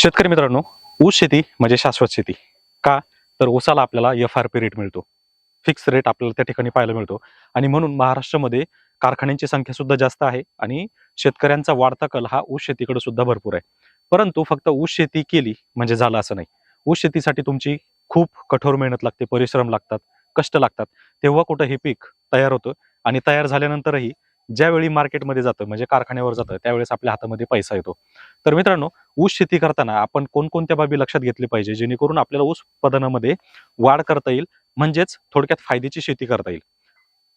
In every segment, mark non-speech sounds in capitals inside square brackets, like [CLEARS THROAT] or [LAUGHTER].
शेतकरी मित्रांनो ऊस शेती म्हणजे शाश्वत शेती. का? तर ऊसाला आपल्याला एफ आर पी रेट मिळतो. फिक्स रेट आपल्याला त्या ठिकाणी पाहायला मिळतो. आणि म्हणून महाराष्ट्रामध्ये कारखान्यांची संख्या सुद्धा जास्त आहे आणि शेतकऱ्यांचा वाढता कल हा ऊस शेतीकडे सुद्धा भरपूर आहे. परंतु फक्त ऊस शेती केली म्हणजे झालं असं नाही. ऊस शेतीसाठी तुमची खूप कठोर मेहनत लागते परिश्रम लागतात कष्ट लागतात. तेव्हा कुठं हे पीक तयार होतं आणि तयार झाल्यानंतरही ज्यावेळी मार्केटमध्ये जातं म्हणजे कारखान्यावर जातं त्यावेळेस आपल्या हातामध्ये पैसा येतो. तर मित्रांनो ऊस शेती करताना आपण कोणकोणत्या बाबी लक्षात घेतली पाहिजे जेणेकरून आपल्याला ऊस उत्पादनामध्ये वाढ करता येईल म्हणजेच थोडक्यात फायद्याची शेती करता येईल.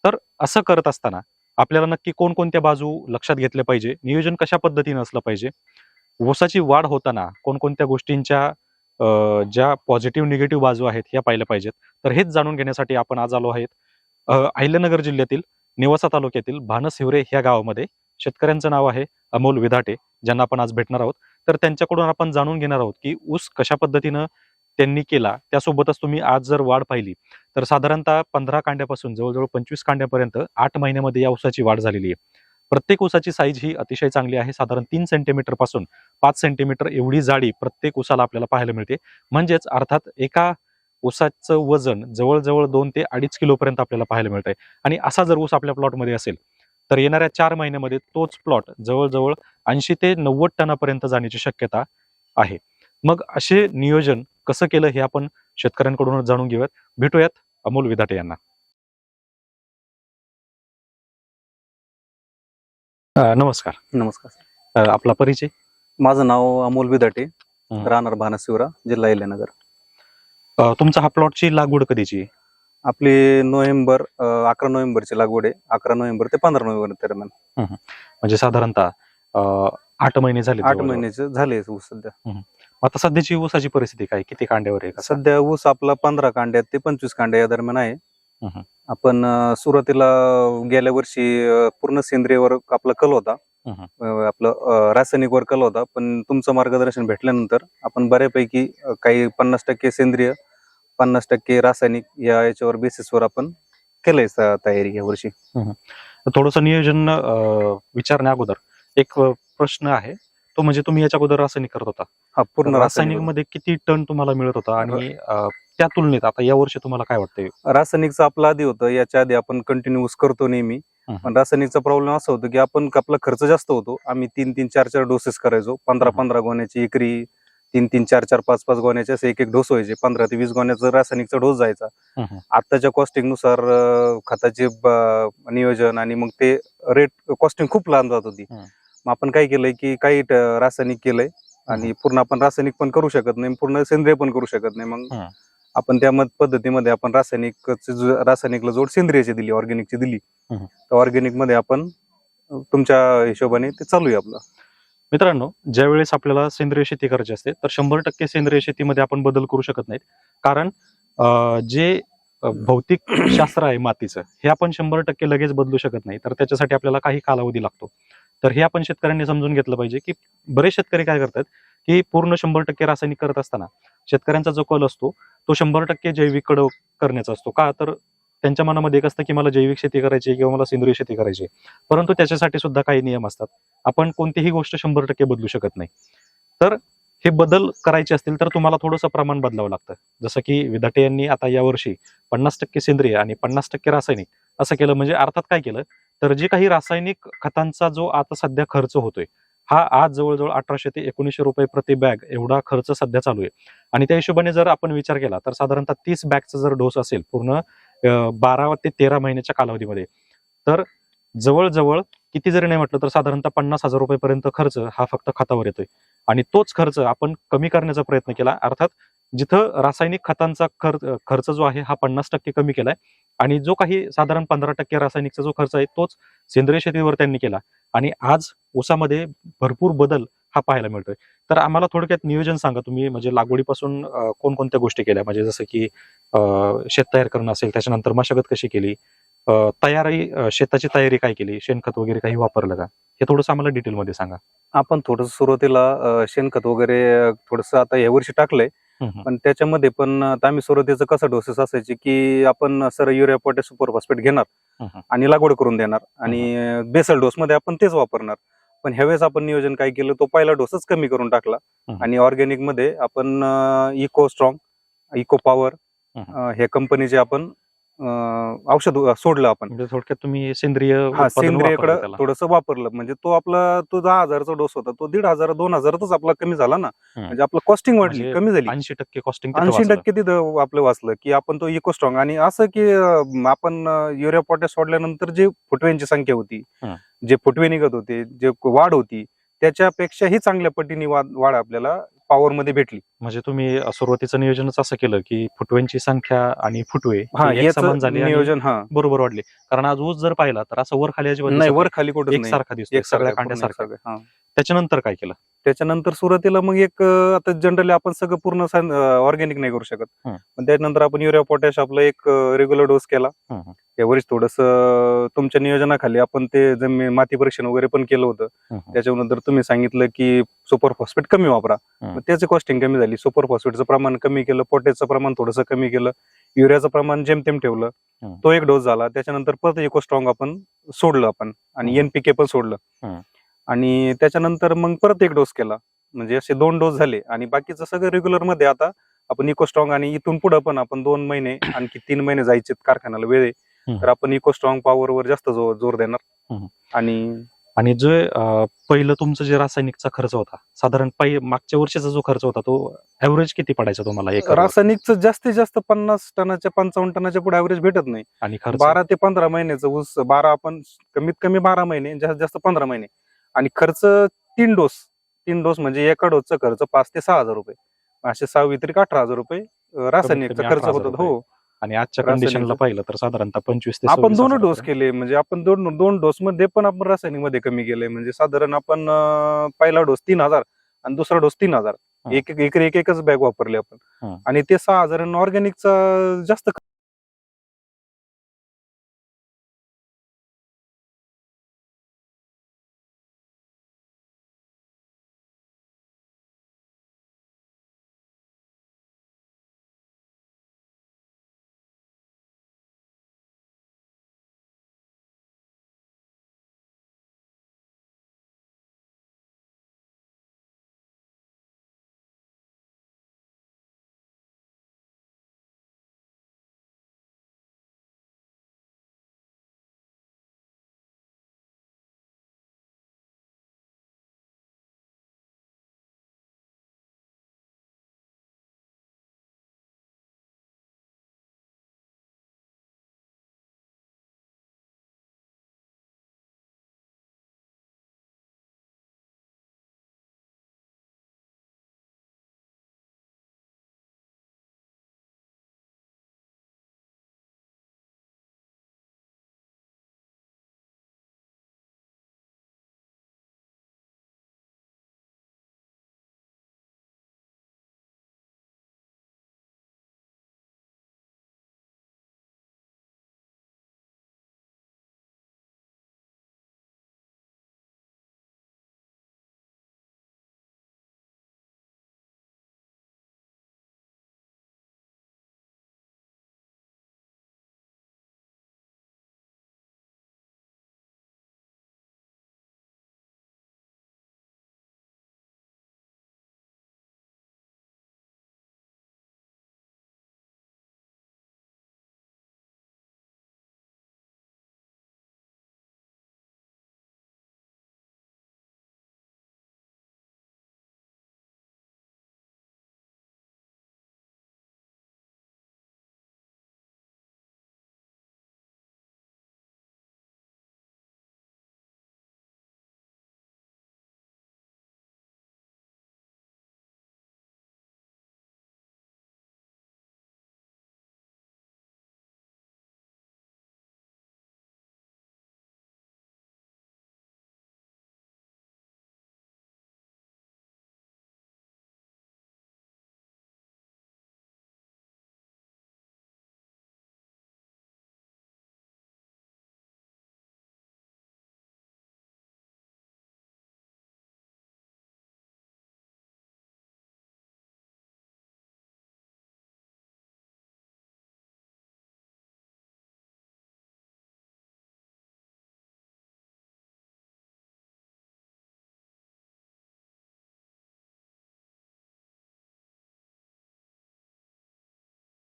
तर असं करत असताना आपल्याला नक्की कोणकोणत्या बाजू लक्षात घेतल्या पाहिजे नियोजन कशा पद्धतीने असलं पाहिजे ऊसाची वाढ होताना कोणकोणत्या गोष्टींच्या ज्या पॉझिटिव्ह निगेटिव्ह बाजू आहेत ह्या पाहिल्या पाहिजेत. तर हेच जाणून घेण्यासाठी आपण आज आलो आहेत अहिल्यानगर जिल्ह्यातील नेवासा तालुक्यातील भानस हिवरे ह्या गावामध्ये शेतकऱ्यांचं नाव आहे अमोल विधाटे ज्यांना आपण आज भेटणार आहोत. तर त्यांच्याकडून आपण जाणून घेणार आहोत की ऊस कशा पद्धतीनं त्यांनी केला त्यासोबतच तुम्ही आज जर वाढ पाहिली तर साधारणतः पंधरा कांड्यापासून जवळजवळ पंचवीस कांड्यापर्यंत आठ महिन्यामध्ये या ऊसाची वाढ झालेली आहे. प्रत्येक ऊसाची साईज ही अतिशय चांगली आहे. साधारण तीन सेंटीमीटरपासून पाच सेंटीमीटर एवढी जाडी प्रत्येक ऊसाला आपल्याला पाहायला मिळते. म्हणजेच अर्थात एका ऊसाचं वजन जवळजवळ दोन ते अडीच किलोपर्यंत आपल्याला पाहायला मिळत आहे आणि असा जर ऊस आपल्या प्लॉटमध्ये असेल तर येणाऱ्या चार महिन्यामध्ये तोच प्लॉट जवळजवळ ऐंशी ते नव्वद टनापर्यंत जाण्याची शक्यता आहे. मग असे नियोजन कसं केलं हे आपण शेतकऱ्यांकडून जाणून घेऊयात. भेटूयात अमोल विधाटे यांना. नमस्कार. नमस्कार आपला परिचय? माझं नाव अमोल विदाटे. राहणार भानशिवरा जिल्हा इलेनगर तुमचा हा प्लॉटची लागवड कधीची आहे? आपली नोव्हेंबर अं, अकरा नोव्हेंबरची लागवड आहे. अकरा नोव्हेंबर ते पंधरा नोव्हेंबर दरम्यान. म्हणजे साधारणतः अं, आठ महिने झाले आठ जवळजवळ. महिन्याचे झाले ऊस सध्या. मग आता सध्याची ऊसाची परिस्थिती काय? किती कांड्यावर आहे? कसं सध्या ऊस आपला पंधरा कांड्या ते पंचवीस कांड्या या दरम्यान आहे. आपण अं, सुरुवातीला गेल्या वर्षी अं, पूर्ण सेंद्रियवर आपला कल होता. आपलं अं, रासायनिकवर कल होता पण तुमचं मार्गदर्शन भेटल्यानंतर आपण बऱ्यापैकी काही पन्नास टक्के सेंद्रिय पन्नास टक्के रासायनिक या याच्यावर बेसिसवर आपण केलंय तयारी या वर्षी. थोडस नियोजन विचारण्या अगोदर. एक प्रश्न आहे. तो म्हणजे तुम्ही याच्या अगोदर रासायनिक करत होता. हा पूर्ण रासायनिक रासायनिकमध्ये किती टन तुम्हाला मिळत होता? आणि त्या तुलनेत आता या वर्षी तुम्हाला काय वाटतंय? रासायनिकचं आपलं आधी होतं. याच्या आधी आपण कंटिन्यूस करतो नेहमी. पण रासायनिकचा प्रॉब्लेम असा होतो की आपण आपला खर्च जास्त होतो. आम्ही तीन तीन चार चार डोसेस करायचो. पंधरा. पंधरा गोण्याची एकरी तीन तीन चार चार पाच पाच गोण्याचे असे एक एक डोस व्हायचे. पंधरा ते वीस गोण्याचा रासायनिकचा डोस जायचा. आताच्या कॉस्टिंगनुसार खताचे नियोजन आणि मग ते रेट कॉस्टिंग खूप लहान जात होती. मग आपण काय केलंय की काही रासायनिक केलंय. आणि पूर्ण आपण रासायनिक पण करू शकत नाही पूर्ण सेंद्रिय पण करू शकत नाही. मग. आपण त्या मत- पद्धतीमध्ये आपण रासायनिक रासायनिकला जोड सेंद्रियची दिली ऑर्गॅनिकची दिली. तर ऑर्गॅनिकमध्ये आपण तुमच्या हिशोबाने ते चालू आहे आपलं. मित्रांनो ज्या वेळेस आपल्याला सेंद्रिय शेती करायची असते तर शंभर टक्के सेंद्रिय शेतीमध्ये आपण बदल करू शकत नाहीत. कारण जे भौतिक [CLEARS THROAT] शास्त्र आहे मातीचं हे आपण शंभर टक्के लगेच बदलू शकत नाही. तर त्याच्यासाठी आपल्याला काही कालावधी लागतो. तर हे आपण शेतकऱ्यांनी समजून घेतलं पाहिजे की बरेच शेतकरी काय करतात की पूर्ण शंभर टक्के रासायनिक करत असताना शेतकऱ्यांचा जो कल असतो तो शंभर टक्के जैविककडं करण्याचा असतो. का? तर त्यांच्या मनामध्ये एक असतं की मला जैविक शेती करायची किंवा मला सेंद्रिय शेती करायची आहे. परंतु त्याच्यासाठी सुद्धा काही नियम असतात. आपण कोणतीही गोष्ट शंभर टक्के बदलू शकत नाही. तर हे बदल करायचे असतील तर तुम्हाला थोडंसं प्रमाण बदलावं लागतं. जसं की विधाटे यांनी आता यावर्षी पन्नास टक्के सेंद्रिय आणि पन्नास टक्के रासायनिक असं केलं. म्हणजे अर्थात काय केलं? तर जे काही रासायनिक खतांचा जो आता सध्या खर्च होतोय हा आज जवळजवळ अठराशे ते एकोणीसशे रुपये प्रति बॅग एवढा खर्च सध्या चालू आहे. आणि त्या हिशोबाने जर आपण विचार केला तर साधारणतः तीस बॅगचा जर डोस असेल पूर्ण बारा ते तेरा महिन्याच्या कालावधीमध्ये तर जवळजवळ किती जरी नाही म्हटलं तर साधारणतः पन्नास हजार रुपयेपर्यंत खर्च हा फक्त खतावर येतोय. आणि तोच खर्च आपण कमी करण्याचा प्रयत्न केला अर्थात जिथं रासायनिक खतांचा खर्च खर्च जो आहे हा पन्नास टक्के कमी केलाय आणि जो काही साधारण पंधरा टक्के रासायनिकचा जो खर्च आहे तोच सेंद्रिय शेतीवर त्यांनी केला आणि आज ऊसामध्ये भरपूर बदल हा पाहायला मिळतोय. तर आम्हाला थोडक्यात नियोजन सांगा तुम्ही म्हणजे लागवडीपासून कोणकोणत्या गोष्टी केल्या? म्हणजे जसं की शेत तयार करणं असेल त्याच्यानंतर मशागत कशी केली? तयारी शेताची तयारी काय केली? शेणखत वगैरे काही वापरलं का? हे थोडंसं आम्हाला डिटेलमध्ये सांगा. आपण थोडस सुरुवातीला शेणखत वगैरे थोडस आता या वर्षी टाकलंय. पण त्याच्यामध्ये पण आम्ही सुरुवातीचं कसं डोसेस असायचे की आपण sir urea potash super phosphate घेणार. आणि लागवड करून देणार आणि बेसल डोस मध्ये आपण तेच वापरणार पण ह्यावेळेस आपण नियोजन काय केलं तो पहिला डोसच कमी करून टाकला. आणि ऑर्गॅनिकमध्ये आपण इको स्ट्रॉंग इको पॉवर. ह्या कंपनीचे आपण औषध सोडलं आपण म्हणजे थोडक्यात तुम्ही सेंद्रिय हा सेंद्रियकडे. थोडस वापरलं म्हणजे तो आपला तो दहा हजारचा डोस होता तो दीड हजार दोन हजारातच आपला कमी झाला ना. म्हणजे आपलं कॉस्टिंग वाढली म्हणजे कमी झाली ऐंशी टक्के कॉस्टिंग ऐंशी टक्के तिथं आपलं वाचलं की आपण तो इको स्ट्रॉंग आणि असं की आपण युरिया पोटॅश सोडल्यानंतर जे फुटव्यांची संख्या होती. जे फुटवे निघत होते जे वाढ होती त्याच्यापेक्षाही चांगल्या पटीने वाढ आपल्याला पॉवर मध्ये भेटली. म्हणजे तुम्ही सुरुवातीचं नियोजनच असं केलं की फुटव्यांची संख्या आणि फुटवे हा याचं नियोजन हा. बरोबर वाढले. कारण आज ऊस जर पाहिला तर असं वर खाली अजिबात नाही वर खाली कुठं एकसारखा दिसतो एक सगळ्या कांड्यासारखा. हा. त्याच्यानंतर काय केलं? त्याच्यानंतर सुरुवातीला मग एक आता जनरली आपण सगळं पूर्ण ऑर्गॅनिक नाही करू शकत. पण त्यानंतर आपण युरिया पोटॅश आपला एक रेग्युलर डोस केला. यावरच थोडस तुमच्या नियोजनाखाली आपण ते जमी माती परीक्षण वगैरे पण केलं होतं. त्याच्यानंतर तुम्ही सांगितलं की सुपर फॉस्फेट कमी वापरा त्याची कॉस्टिंग कमी झाली सुपर फॉस्फेटचं प्रमाण कमी केलं पोटॅशचं प्रमाण थोडंसं कमी केलं युरियाचं प्रमाण जेमतेम ठेवलं. तो एक डोस झाला त्याच्यानंतर परत इको स्ट्रॉंग आपण सोडलं आपण आणि. एनपीके पण सोडलं हं. आणि त्याच्यानंतर मग परत एक डोस केला. म्हणजे असे दोन डोस झाले. आणि बाकीचं सगळं रेग्युलरमध्ये आता आपण इको स्ट्रॉंग आणि इथून पुढे पण आपण दोन महिने आणखी तीन महिने जायचे कारखान्याला वेळ. तर आपण इको स्ट्रॉंग पॉवर वर जास्त जोर जोर देणार. आणि आणि जो पहिलं तुमचं जे रासायनिकचा खर्च होता साधारण मागच्या वर्षीचा जो खर्च होता तो ऍव्हरेज किती पडायचा तुम्हाला? रासायनिकचं जास्तीत जास्त पन्नास टनाच्या पंचावन्न टनाच्या पुढे ऍव्हरेज भेटत नाही. आणि बारा ते पंधरा महिन्याचं ऊस बारा आपण कमीत कमी बारा महिने जास्तीत जास्त पंधरा महिने. आणि खर्च तीन डोस तीन डोस म्हणजे एका डोसचा खर्च पाच ते सहा हजार रुपये असे सहा व्यतिरिक्त अठरा हजार रुपये रासायनिकचा कमी खर्च 18,000 होतो हो आणि आजच्या. कंडिशनला पाहिलं तर साधारणतः पंचवीस ते आपण 26 दोन डोस. केले म्हणजे आपण दोन दोन डोस मध्ये पण आपण रासायनिकमध्ये कमी केलंय म्हणजे साधारण आपण पहिला डोस तीन हजार आणि दुसरा डोस तीन हजार. एक एक एक एकच बॅग वापरली आपण. आणि ते सहा हजार ऑर्गॅनिकचा जास्त